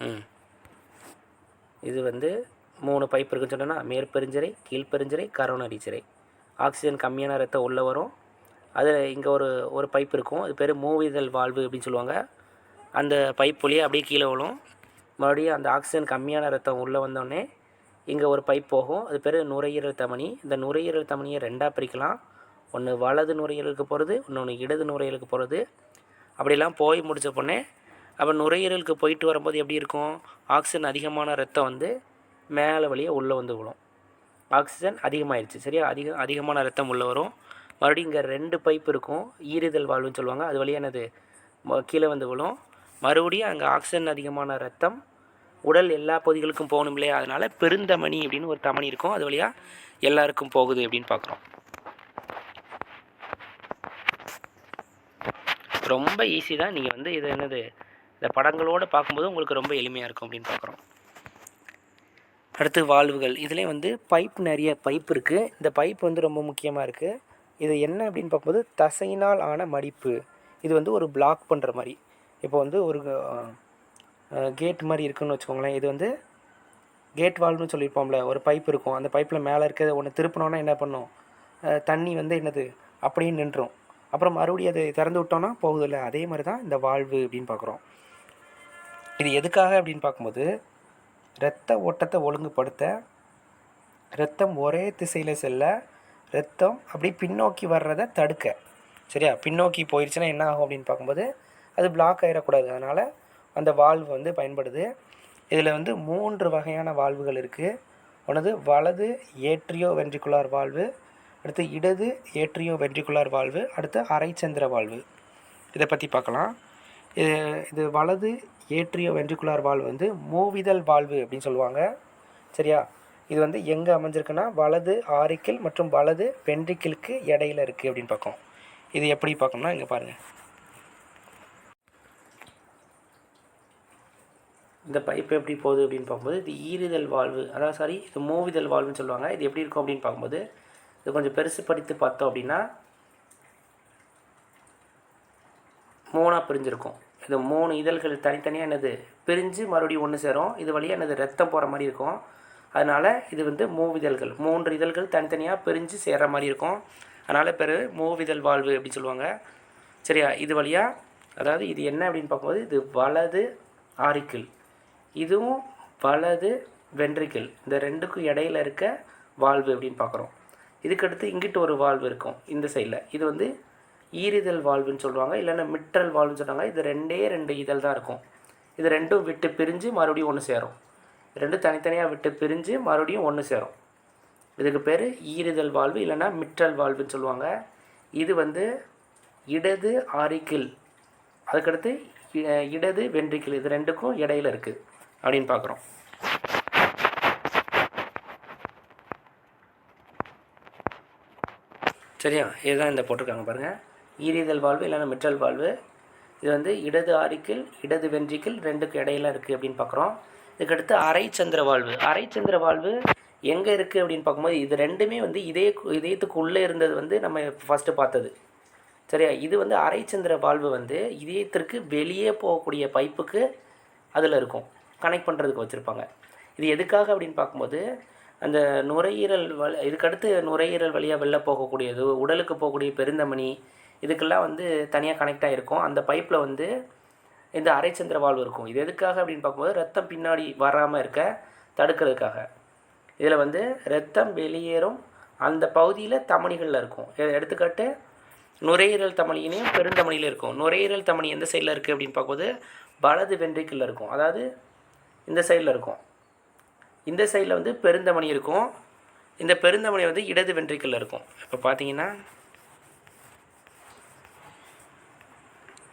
ம். இது வந்து மூணு பைப் இருக்குன்னு சொன்னோன்னா மேற்பெருஞ்சிரை கீழ்ப்பெருஞ்சிரை கரோனரி சிறை. ஆக்சிஜன் கம்மியான ரத்தம் உள்ளே வரும். அது இங்கே ஒரு ஒரு பைப் இருக்கும். அது பேர் மூவிதழ் வால்வு அப்படின்னு சொல்லுவாங்க. அந்த பைப் வழியே அப்படியே கீழே விழும். மறுபடியும் அந்த ஆக்சிஜன் கம்மியான ரத்தம் உள்ளே வந்தோடனே இங்கே ஒரு பைப் போகும். அது பேர் நுரையீரல் தமனி. இந்த நுரையீரல் தமனியை ரெண்டாக பிரிக்கலாம். ஒன்று வலது நுரையீரலுக்கு போகிறது இன்னொன்று இடது நுரையீரலுக்கு போகிறது அப்படிலாம் போய் முடிச்ச பொண்ணே அப்போ நுரையீரலுக்கு போயிட்டு வரும்போது எப்படி இருக்கும்? ஆக்சிஜன் அதிகமான ரத்தம் வந்து மேலே வழியே உள்ளே வந்து விழும். ஆக்சிஜன் அதிகமாகிடுச்சு சரியா? அதிக அதிகமான ரத்தம் உள்ளே வரும். மறுபடியும் இங்கே ரெண்டு பைப் இருக்கும். ஈறுதல் வாழ்வுன்னு சொல்லுவாங்க. அது வழியாக என்னது? கீழே வந்து விழும். மறுபடியும் அங்கே ஆக்சிஜன் அதிகமான ரத்தம் உடல் எல்லா பகுதிகளுக்கும் போகணும் இல்லையா? அதனால் பெருந்தமணி அப்படின்னு ஒரு தமணி இருக்கும். அது வழியாக எல்லாருக்கும் போகுது அப்படின்னு பார்க்குறோம். ரொம்ப ஈஸி தான். நீங்கள் வந்து இது என்னது? இந்த படங்களோடு பார்க்கும்போது உங்களுக்கு ரொம்ப எளிமையாக இருக்கும் அப்படின்னு பார்க்குறோம். அடுத்து வால்வுகள் இதிலே வந்து பைப் நிறைய பைப் இருக்குது இந்த பைப் வந்து ரொம்ப முக்கியமாக இருக்குது இது என்ன அப்படின்னு பார்க்கும்போது தசையினால் ஆன மடிப்பு. இது வந்து ஒரு பிளாக் பண்ணுற மாதிரி. இப்போ வந்து ஒரு கேட் மாதிரி இருக்குன்னு வச்சுக்கோங்களேன். இது வந்து கேட் வால்வ்னு சொல்லியிருப்போம்ல ஒரு பைப் இருக்கும். அந்த பைப்பில் மேலே இருக்கிறத ஒன்று திருப்பினோன்னா என்ன பண்ணும்? தண்ணி வந்து என்னது? அப்படியே நின்றும். அப்புறம் மறுபடியும் அதை திறந்து விட்டோன்னா போகுதில்ல. அதே மாதிரி தான் இந்த வால்வு அப்படின்னு பார்க்குறோம். இது எதுக்காக அப்படின்னு பார்க்கும்போது இரத்த ஓட்டத்தை ஒழுங்குபடுத்த இரத்தம் ஒரே திசையில் செல்ல இரத்தம் அப்படி பின்னோக்கி வர்றதை தடுக்க. சரியா? பின்னோக்கி போயிடுச்சுன்னா என்ன ஆகும் அப்படின்னு பார்க்கும்போது அது பிளாக் ஆகிடக்கூடாது அதனால் அந்த வால்வு வந்து பயன்படுது. இதில் வந்து மூன்று வகையான வால்வுகள் இருக்குது ஒன்று வலது ஏட்ரியோ வென்ட்ரிகுலார் வால்வு அடுத்து இடது ஏட்ரியோ வென்ட்ரிகுலார் வால்வு அடுத்து அரைச்சந்திர வால்வு இதை பற்றி பார்க்கலாம். இது இது வலது ஏற்றிய வென்ட்ரிகுலார் வால்வு வந்து மூவிதல் வால்வு அப்படின்னு சொல்லுவாங்க. சரியா? இது வந்து எங்கே அமைஞ்சிருக்குன்னா வலது ஆரிக்கிள் மற்றும் வலது வென்ட்ரிக்கிளுக்கு இடையில இருக்குது அப்படின்னு பார்க்கோம் இது எப்படி பார்க்கணும்னா இங்கே பாருங்கள் இந்த பைப்பு எப்படி போகுது அப்படின்னு பார்க்கும்போது இது ஈறுதல் வாழ்வு அதாவது சாரி இது மூவிதல் வாழ்வுன்னு சொல்லுவாங்க. இது எப்படி இருக்கும் அப்படின்னு பார்க்கும்போது இது கொஞ்சம் பெருசு படித்து பார்த்தோம் அப்படின்னா மூணாக பிரிஞ்சிருக்கும். இது மூணு இதழ்கள் தனித்தனியாக என்னது பிரிஞ்சு மறுபடியும் ஒன்று சேரும். இது வழியாக என்னது ரத்தம் போகிற மாதிரி இருக்கும். அதனால் இது வந்து மூவிதழ்கள் மூன்று இதழ்கள் தனித்தனியாக பிரிஞ்சு சேர்கிற மாதிரி இருக்கும். அதனால் பேர் மூவிதழ் வாழ்வு அப்படின்னு சொல்லுவாங்க. சரியா? இது வழியாக அதாவது இது என்ன அப்படின்னு பார்க்கும்போது இது வலது ஆரிக்கிள். இதுவும் வலது வென்றிக்கிள். இந்த ரெண்டுக்கும் இடையில இருக்க வாழ்வு அப்படின்னு பார்க்குறோம். இதுக்கடுத்து இங்கிட்டு ஒரு வாழ்வு இருக்கும் இந்த சைடில் இது வந்து ஈரிதழ் வாழ்வுன்னு சொல்லுவாங்க இல்லைன்னா மிட்ரல் வாழ்வுன்னு சொல்லுவாங்க இது ரெண்டே ரெண்டு இதழ் தான் இருக்கும். இது ரெண்டும் விட்டு பிரிஞ்சு மறுபடியும் ஒன்று சேரும். ரெண்டும் தனித்தனியாக விட்டு பிரிஞ்சு மறுபடியும் ஒன்று சேரும். இதுக்கு பேர் ஈரிதழ் வாழ்வு இல்லைன்னா மிட்ரல் வாழ்வுன்னு சொல்லுவாங்க. இது வந்து இடது ஆரிக்கிள். அதுக்கடுத்து இடது வென்ட்ரிக்கிள் இது ரெண்டுக்கும் இடையில இருக்குது அப்படின்னு பார்க்குறோம் சரியா? இதுதான் இந்த போட்டிருக்காங்க பாருங்கள் ஈரிதழ் வாழ்வு இல்லைன்னா மிற்றல் வாழ்வு. இது வந்து இடது ஆரிக்கில் இடது வென்றிக்கில் ரெண்டுக்கு இடையில இருக்குது அப்படின்னு பார்க்குறோம். இதுக்கடுத்து அரைச்சந்திர வாழ்வு. அரைச்சந்திர வாழ்வு எங்கே இருக்குது அப்படின்னு பார்க்கும்போது இது ரெண்டுமே வந்து இதய இதயத்துக்கு உள்ளே இருந்தது வந்து நம்ம ஃபஸ்ட்டு பார்த்தது. சரியா? இது வந்து அரைச்சந்திர வாழ்வு வந்து இதயத்திற்கு வெளியே போகக்கூடிய பைப்புக்கு அதில் இருக்கும். கனெக்ட் பண்ணுறதுக்கு வச்சுருப்பாங்க. இது எதுக்காக அப்படின்னு பார்க்கும்போது அந்த நுரையீரல் வ இதுக்கடுத்து நுரையீரல் வழியாக வெளில போகக்கூடியது உடலுக்கு போகக்கூடிய பெருந்தமணி இதுக்கெல்லாம் வந்து தனியாக கனெக்ட் ஆகிருக்கும் அந்த பைப்பில் வந்து இந்த அரைச்சந்திர வாழ்வு இருக்கும். இது எதுக்காக அப்படின்னு பார்க்கும்போது ரத்தம் பின்னாடி வராமல் இருக்க தடுக்கிறதுக்காக. இதில் வந்து ரத்தம் வெளியேறும். அந்த பகுதியில் தமணிகளில் இருக்கும். எடுத்துக்காட்டு நுரையீரல் தமனியிலையும் பெருந்தமனியில் இருக்கும். நுரையீரல் தமனி எந்த சைடில் இருக்குது அப்படின்னு பார்க்கும்போது வலது வென்ட்ரிக்கில் இருக்கும். அதாவது இந்த சைடில் இருக்கும். இந்த சைடில் வந்து பெருந்தமணி இருக்கும். இந்த பெருந்தமணி வந்து இடது வென்ட்ரிக்கில் இருக்கும். இப்போ பார்த்தீங்கன்னா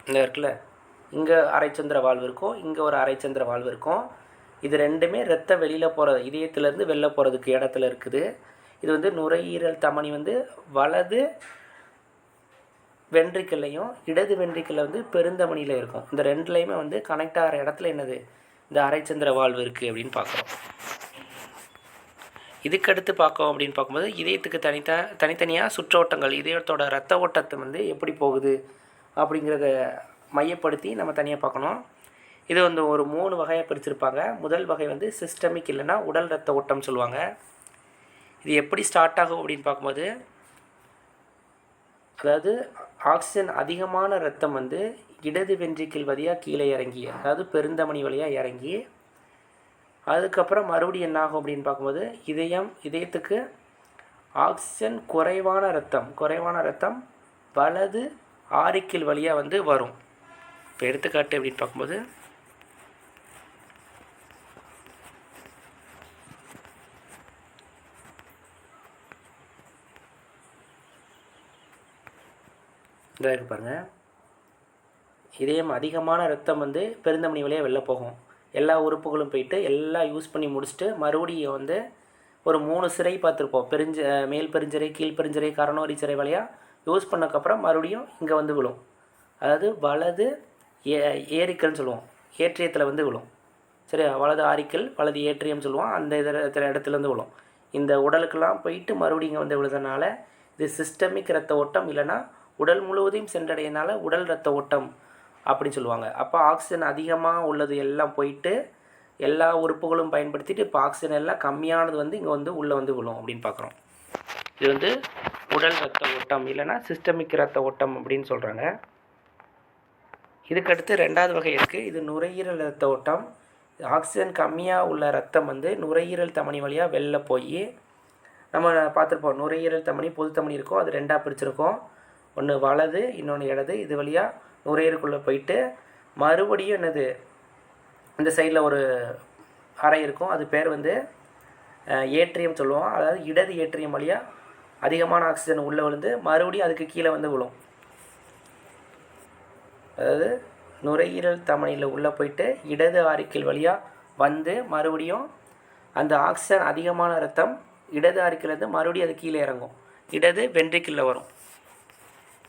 இங்கே இருக்குல்ல? இங்கே அரைச்சந்திர வாழ்வு இருக்கும் இங்கே ஒரு அரைச்சந்திர வாழ்வு இருக்கும். இது ரெண்டுமே ரத்த வெளியில் போகிற இதயத்துலேருந்து வெளில போகிறதுக்கு இடத்துல இருக்குது. இது வந்து நுரையீரல் தமனி வந்து வலது வென்ட்ரிக்கல்லையும் இடது வென்ட்ரிக்கல்ல வந்து பெருந்தமனியில் இருக்கும். இந்த ரெண்டுலேயுமே வந்து கனெக்ட் ஆகிற இடத்துல என்னது? இந்த அரைச்சந்திர வாழ்வு இருக்குது அப்படின்னு பார்க்குறோம். இதுக்கடுத்து பார்க்கோம் அப்படின்னு பார்க்கும்போது இதயத்துக்கு தனித்த தனித்தனியாக சுற்றோட்டங்கள் இதயத்தோட ரத்த ஓட்டத்தை வந்து எப்படி போகுது? அப்படிங்கிறத மையப்படுத்தி நம்ம தனியாக பார்க்கணும். இது வந்து ஒரு மூணு வகையாக பிரிச்சிருப்பாங்க. முதல் வகை வந்து சிஸ்டமிக் இல்லைன்னா உடல் ரத்த ஓட்டம் சொல்லுவாங்க. இது எப்படி ஸ்டார்ட் ஆகும் அப்படின்னு பார்க்கும்போது அதாவது ஆக்சிஜன் அதிகமான ரத்தம் வந்து இடது வென்றிக்கில் வழியாக கீழே இறங்கி அதாவது பெருந்தமணி வழியாக இறங்கி அதுக்கப்புறம் மறுபடியும் என்ன ஆகும் அப்படின்னு பார்க்கும்போது இதயம் இதயத்துக்கு ஆக்சிஜன் குறைவான ரத்தம் குறைவான ரத்தம் வலது ஆரிக்கில் வழியாக வந்து வரும். இப்போ எடுத்துக்காட்டு அப்படின்னு பார்க்கும்போது இதாக இருக்கு பாருங்கள் இதயம் அதிகமான ரத்தம் வந்து பெருந்தமணி வழியாக வெளில போகும். எல்லா உறுப்புகளும் போயிட்டு எல்லாம் யூஸ் பண்ணி முடிச்சுட்டு மறுபடியும் வந்து ஒரு மூணு சிறை பார்த்துருப்போம். பெருஞ்ச மேல் பெருஞ்சிறை கீழ் பெருஞ்சிறை கரணோரி சிறை வழியாக யூஸ் பண்ணக்கப்புறம் மறுபடியும் இங்கே வந்து விழும். அதாவது வலது ஏ ஏரிக்கல்னு சொல்லுவோம். ஏற்றியத்தில் வந்து விழும். சரியா? வலது ஆரிக்கல் வலது ஏற்றியம் சொல்லுவோம். அந்த இதில் இடத்துல விழும். இந்த உடலுக்கெல்லாம் போயிட்டு மறுபடியும் இங்கே வந்து விழுறதுனால இது சிஸ்டமிக் ரத்த ஓட்டம் இல்லைன்னா உடல் முழுவதையும் சென்றடையனால உடல் ரத்த ஓட்டம் அப்படின்னு சொல்லுவாங்க. அப்போ ஆக்சிஜன் அதிகமாக உள்ளது எல்லாம் போயிட்டு எல்லா உறுப்புகளும் பயன்படுத்திட்டு இப்போ ஆக்சிஜன் எல்லாம் கம்மியானது வந்து இங்கே வந்து உள்ளே வந்து விழும் அப்படின்னு பார்க்குறோம். இது வந்து உடல் ரத்த ஓட்டம் இல்லைன்னா சிஸ்டமிக் ரத்த ஓட்டம் அப்படின்னு சொல்கிறாங்க இதுக்கடுத்து ரெண்டாவது வகை இருக்குது இது நுரையீரல் ரத்த ஓட்டம். ஆக்சிஜன் கம்மியாக உள்ள ரத்தம் வந்து நுரையீரல் தமனி வழியாக வெளில போய் நம்ம பார்த்துருப்போம் நுரையீரல் தமனி பொது தமனி இருக்கும். அது ரெண்டாக பிரிச்சிருக்கோம். ஒன்று வலது இன்னொன்று இடது. இது வழியாக நுரையீரலுக்குள்ளே போயிட்டு மறுபடியும் என்னது இந்த சைடில் ஒரு அறை இருக்கும். அது பேர் வந்து ஏற்றியம் சொல்லுவோம். அதாவது இடது ஏற்றியம் வழியாக அதிகமான ஆக்சிஜன் உள்ளே விழுந்து மறுபடியும் அதுக்கு கீழே வந்து விழும். அதாவது நுரையீரல் தமனியில் உள்ளே போயிட்டு இடது ஆரிக்கல் வழியாக வந்து மறுபடியும் அந்த ஆக்சிஜன் அதிகமான ரத்தம் இடது ஆரிக்கிலேருந்து மறுபடியும் அது கீழே இறங்கும். இடது வென்ட்ரிக்கிளில் வரும்.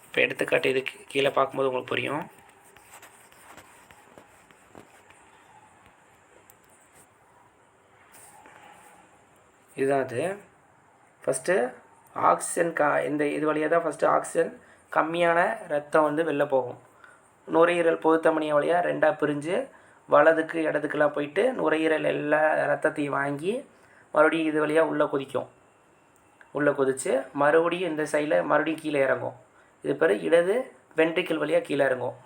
இப்போ எடுத்துக்காட்டு இது கீழே பார்க்கும்போது உங்களுக்கு புரியும். இதுதான் அது. ஃபஸ்ட்டு ஆக்சிஜன் க இந்த இது வழியாக தான் ஃபஸ்ட்டு ஆக்சிஜன் கம்மியான ரத்தம் வந்து வெளில போகும். நுரையீரல் பொதுத்தமனிய வழியாக ரெண்டாக பிரிஞ்சு வலதுக்கு இடத்துக்கெல்லாம் போயிட்டு நுரையீரல் எல்லா ரத்தத்தையும் வாங்கி மறுபடியும் இது வழியாக உள்ளே கொதிக்கும். உள்ளே கொதித்து மறுபடியும் இந்த சைடில் மறுபடியும் கீழே இறங்கும். இது பேர் இடது வென்ட்ரிக்கல் வழியாக கீழே இறங்கும்.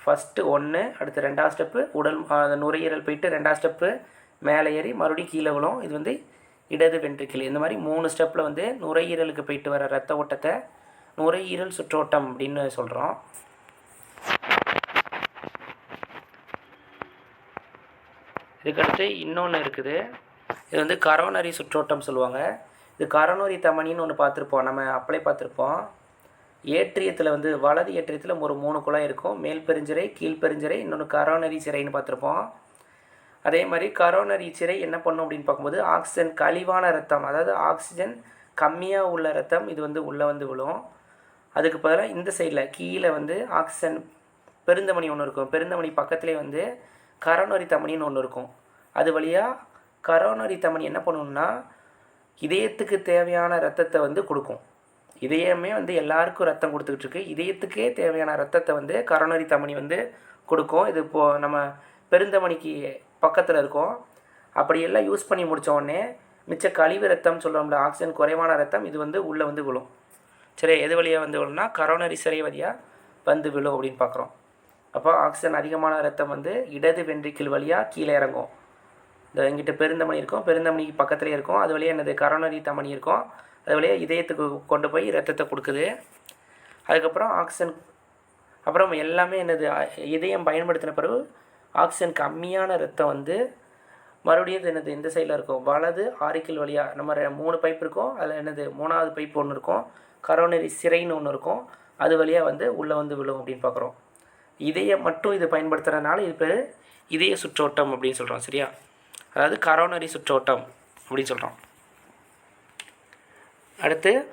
ஃபஸ்ட்டு ஒன்று அடுத்து ரெண்டாவது ஸ்டெப்பு உடல் அந்த நுரையீரல் போயிட்டு ரெண்டாவது ஸ்டெப்பு மேலே ஏறி மறுபடியும் கீழே விழும். இது வந்து இடது வென்றுக்கிளி இந்த மாதிரி மூணு ஸ்டெப்பில் வந்து நுரையீரலுக்கு போயிட்டு வர ரத்த ஓட்டத்தை நுரையீரல் சுற்றோட்டம் அப்படின்னு சொல்கிறோம் இதுக்கடுத்து இன்னொன்று இருக்குது. இது வந்து கரோனரி சுற்றோட்டம் சொல்லுவாங்க. இது கரோனரி தமனின்னு ஒன்று பார்த்துருப்போம். நம்ம அப்ளை பார்த்துருப்போம். ஏற்றியத்தில் வந்து வலது ஏற்றியத்தில் ஒரு மூணு குழாய் இருக்கும். மேல் பெருஞ்சிறை கீழ் பெருஞ்சிறை இன்னொன்று கரோனரி சிறைன்னு பார்த்துருப்போம். அதே மாதிரி கரோனரி சிறை என்ன பண்ணும் அப்படின்னு பார்க்கும்போது ஆக்சிஜன் கழிவான ரத்தம் அதாவது ஆக்சிஜன் கம்மியாக உள்ள ரத்தம் இது வந்து உள்ளே வந்து விழும். அதுக்கு பதிலாக இந்த சைடில் கீழே வந்து ஆக்சிஜன் பெருந்தமணி ஒன்று இருக்கும். பெருந்தமணி பக்கத்துலேயே வந்து கரோனரி தமனின்னு ஒன்று இருக்கும். அது வழியாக கரோனரி தமனி என்ன பண்ணுன்னா இதயத்துக்கு தேவையான ரத்தத்தை வந்து கொடுக்கும். இதயமே வந்து எல்லாருக்கும் ரத்தம் கொடுத்துக்கிட்டு இருக்கு. இதயத்துக்கே தேவையான ரத்தத்தை வந்து கரோனரி தமனி வந்து கொடுக்கும். இது இப்போது நம்ம பெருந்தமணிக்கு பக்கத்தில் இருக்கும். அப்படியெல்லாம் யூஸ் பண்ணி முடித்த உடனே மிச்ச கழிவு ரத்தம் சொல்கிறோம்ல ஆக்சிஜன் குறைவான ரத்தம் இது வந்து உள்ளே வந்து விழும். சரி எது வழியாக வந்து விழும்னா கரோனரி சிறை வழியாக வந்து விழும் அப்படின்னு பார்க்குறோம். அப்போ ஆக்சிஜன் அதிகமான ரத்தம் வந்து இடது வென்ட்ரிக்கிள் வழியாக கீழே இறங்கும். இந்த எங்கிட்ட பெருந்தமணி இருக்கும் பெருந்தமணிக்கு பக்கத்துலேயே இருக்கும். அது வழியாக என்னது கரோனரி தமணி இருக்கும். அது வழியாக இதயத்துக்கு கொண்டு போய் ரத்தத்தை கொடுக்குது. அதுக்கப்புறம் ஆக்சிஜன் அப்புறம் எல்லாமே என்னது இதயம் பயன்படுத்தின பிறகு ஆக்சிஜன் கம்மியான ரத்தம் வந்து மறுபடியும் இது என்னது இந்த சைடில் இருக்கும். வலது ஆரிக்கல் வழியாக நம்ம ரெ- மூணு பைப் இருக்கும். அதில் என்னது மூணாவது பைப் ஒன்று இருக்கும். கரோனரி சிறைன்னு ஒன்று இருக்கும். அது வழியாக வந்து உள்ளே வந்து விழும் அப்படின்னு பார்க்குறோம் இதயம் மட்டும் இது பயன்படுத்துறதுனால இது பேர் இதய சுற்றோட்டம் அப்படின்னு சொல்கிறோம் சரியா? அதாவது கரோனரி சுற்றோட்டம் அப்படின்னு சொல்கிறோம் அடுத்து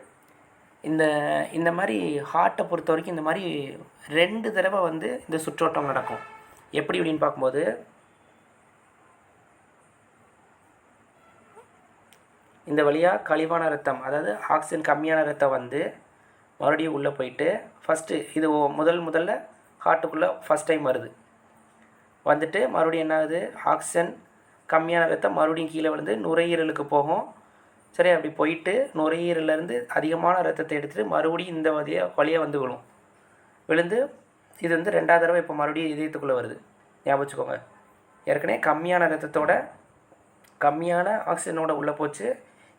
இந்த இந்த மாதிரி ஹார்ட்டை பொறுத்த வரைக்கும் இந்த மாதிரி ரெண்டு தடவை வந்து இந்த சுற்றோட்டம் நடக்கும். எப்படி அப்படின்னு பார்க்கும்போது இந்த வழியாக கழிவான ரத்தம் அதாவது ஆக்சிஜன் கம்மியான ரத்தம் வந்து மறுபடியும் உள்ளே போயிட்டு ஃபஸ்ட்டு இது முதல் முதல்ல ஹார்ட்டுக்குள்ளே ஃபஸ்ட் டைம் வருது. வந்துட்டு மறுபடியும் என்ன ஆகுது? ஆக்சிஜன் கம்மியான ரத்தம் மறுபடியும் கீழே விழுந்து நுரையீரலுக்கு போகும். சரி அப்படி போயிட்டு நுரையீரலேருந்து அதிகமான ரத்தத்தை எடுத்துகிட்டு மறுபடியும் இந்த வழியாக வழியாக வந்து விழும். விழுந்து இது வந்து ரெண்டாவது தடவை இப்போ மறுபடியும் இதயத்துக்குள்ளே வருது. ஞாபகம் வச்சுக்கோங்க. ஏற்கனவே கம்மியான ரத்தத்தோட கம்மியான ஆக்சிஜனோட உள்ளே போச்சு.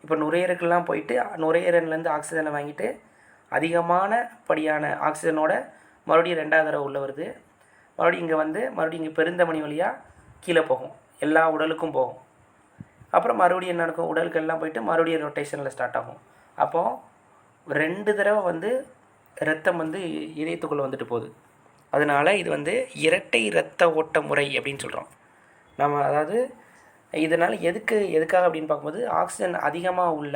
இப்போ நுரையீரலுக்கெல்லாம் போயிட்டு நுரையீரன்லேருந்து ஆக்சிஜனை வாங்கிட்டு அதிகமான படியான ஆக்சிஜனோட மறுபடியும் ரெண்டாவது தடவை உள்ளே வருது. மறுபடியும் இங்கே வந்து மறுபடியும் இங்கே பெருந்தமணி வழியாக கீழே போகும். எல்லா உடலுக்கும் போகும். அப்புறம் மறுபடியும் என்ன நடக்கும்? உடலுக்கு எல்லாம் போயிட்டு மறுபடியும் ரொட்டேஷனில் ஸ்டார்ட் ஆகும். அப்போது ரெண்டு தடவை வந்து ரத்தம் வந்து இதயத்துக்குள்ளே வந்துட்டு போகுது. அதனால் இது வந்து இரட்டை இரத்த ஓட்ட முறை அப்படின்னு சொல்கிறோம் நம்ம அதாவது இதனால் எதுக்கு எதுக்காக அப்படின்னு பார்க்கும்போது ஆக்சிஜன் அதிகமாக உள்ள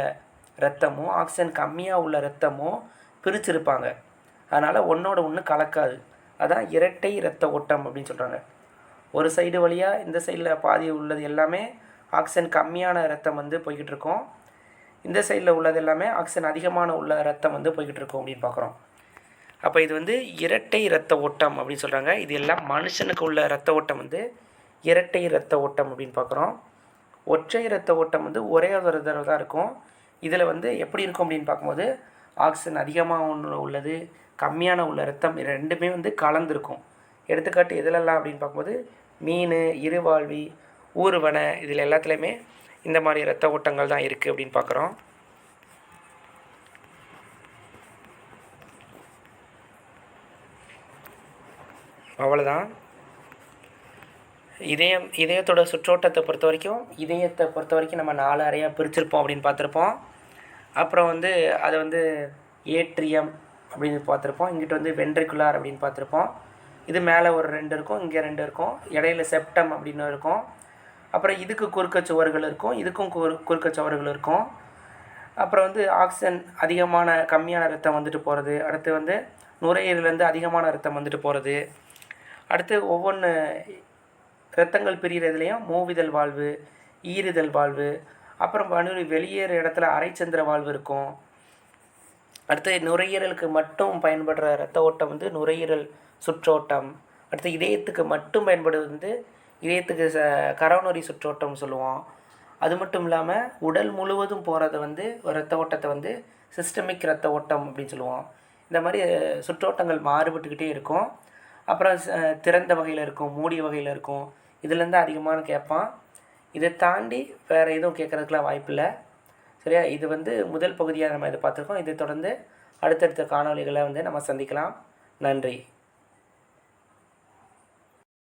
ரத்தமும் ஆக்சிஜன் கம்மியாக உள்ள ரத்தமும் பிரிச்சிருப்பாங்க. அதனால் ஒன்றோட ஒன்று கலக்காது. அதான் இரட்டை இரத்த ஓட்டம் அப்படின்னு சொல்கிறாங்க ஒரு சைடு வழியாக இந்த சைடில் பாதி உள்ளது எல்லாமே ஆக்சிஜன் கம்மியான ரத்தம் வந்து போய்கிட்டு இருக்கோம். இந்த சைடில் உள்ளது எல்லாமே ஆக்சிஜன் அதிகமான உள்ள ரத்தம் வந்து போய்கிட்டு இருக்கோம் அப்படின்னு பார்க்குறோம். அப்போ இது வந்து இரட்டை இரத்த ஓட்டம் அப்படின்னு சொல்கிறாங்க இது எல்லாம் மனுஷனுக்கு உள்ள இரத்த ஓட்டம் வந்து இரட்டை இரத்த ஓட்டம் அப்படின்னு பார்க்குறோம் ஒற்றை இரத்த ஓட்டம் வந்து ஒரே ஒரு தடவை தான் இருக்கும். இதில் வந்து எப்படி இருக்கும் அப்படின்னு பார்க்கும்போது ஆக்சிஜன் அதிகமாக ஒன்று உள்ளது கம்மியான உள்ள ரத்தம் இது ரெண்டுமே வந்து கலந்துருக்கும். எடுத்துக்காட்டு எதிலெல்லாம் அப்படின்னு பார்க்கும்போது மீன் இருவாழ்வி ஊர்வனை இதில் எல்லாத்துலேயுமே இந்த மாதிரி இரத்த ஓட்டங்கள் தான் இருக்குது அப்படின்னு பார்க்குறோம் அவ்வளோதான் இதயம் இதயத்தோட சுற்றோட்டத்தை பொறுத்த வரைக்கும் இதயத்தை பொறுத்த வரைக்கும் நம்ம நாலு அறையாக பிரிச்சிருப்போம் அப்படின்னு பார்த்துருப்போம். அப்புறம் வந்து அதை வந்து ஏட்ரியம் அப்படின்னு பார்த்துருப்போம். இங்கிட்ட வந்து வென்ட்ரிகுலார் அப்படின்னு பார்த்துருப்போம். இது மேலே ஒரு ரெண்டு இருக்கும் இங்கே ரெண்டு இருக்கும். இடையில செப்டம் அப்படின்னு இருக்கும். அப்புறம் இதுக்கு குறுக்க சுவர்கள் இருக்கும் இதுக்கும் குறு குறுக்க சுவர்கள் இருக்கும். அப்புறம் வந்து ஆக்சிஜன் அதிகமான கம்மியான ரத்தம் வந்துட்டு போகிறது அடுத்து வந்து நுரையீரலேருந்து அதிகமான ரத்தம் வந்துட்டு போகிறது அடுத்து ஒவ்வொன்று இரத்தங்கள் பிரிகிறதுலையும் மூவிதழ் வாழ்வு ஈறுதல் வாழ்வு அப்புறம் பனூரி வெளியேற இடத்துல அரைச்சந்திர வாழ்வு இருக்கும். அடுத்து நுரையீரலுக்கு மட்டும் பயன்படுற இரத்த ஓட்டம் வந்து நுரையீரல் சுற்றோட்டம். அடுத்து இதயத்துக்கு மட்டும் பயன்படுவது வந்து இதயத்துக்கு ச கரோனரி சுற்றோட்டம் சொல்லுவோம். அது மட்டும் இல்லாமல் உடல் முழுவதும் போகிறத வந்து ஒரு ரத்த ஓட்டத்தை வந்து சிஸ்டமிக் இரத்த ஓட்டம் அப்படின்னு சொல்லுவோம். இந்த மாதிரி சுற்றோட்டங்கள் மாறுபட்டுக்கிட்டே இருக்கும். அப்புறம் திறந்த வகையில் இருக்கும் மூடிய வகையில் இருக்கும். இதுலேருந்து அதிகமான கேட்பான் இதை தாண்டி வேறு எதுவும் கேட்குறதுக்குலாம் வாய்ப்பில்லை. சரியா? இது வந்து முதல் பகுதியாக நம்ம இதை பார்த்துருக்கோம். இதை தொடர்ந்து அடுத்தடுத்த காணொளிகளை வந்து நம்ம சந்திக்கலாம். நன்றி.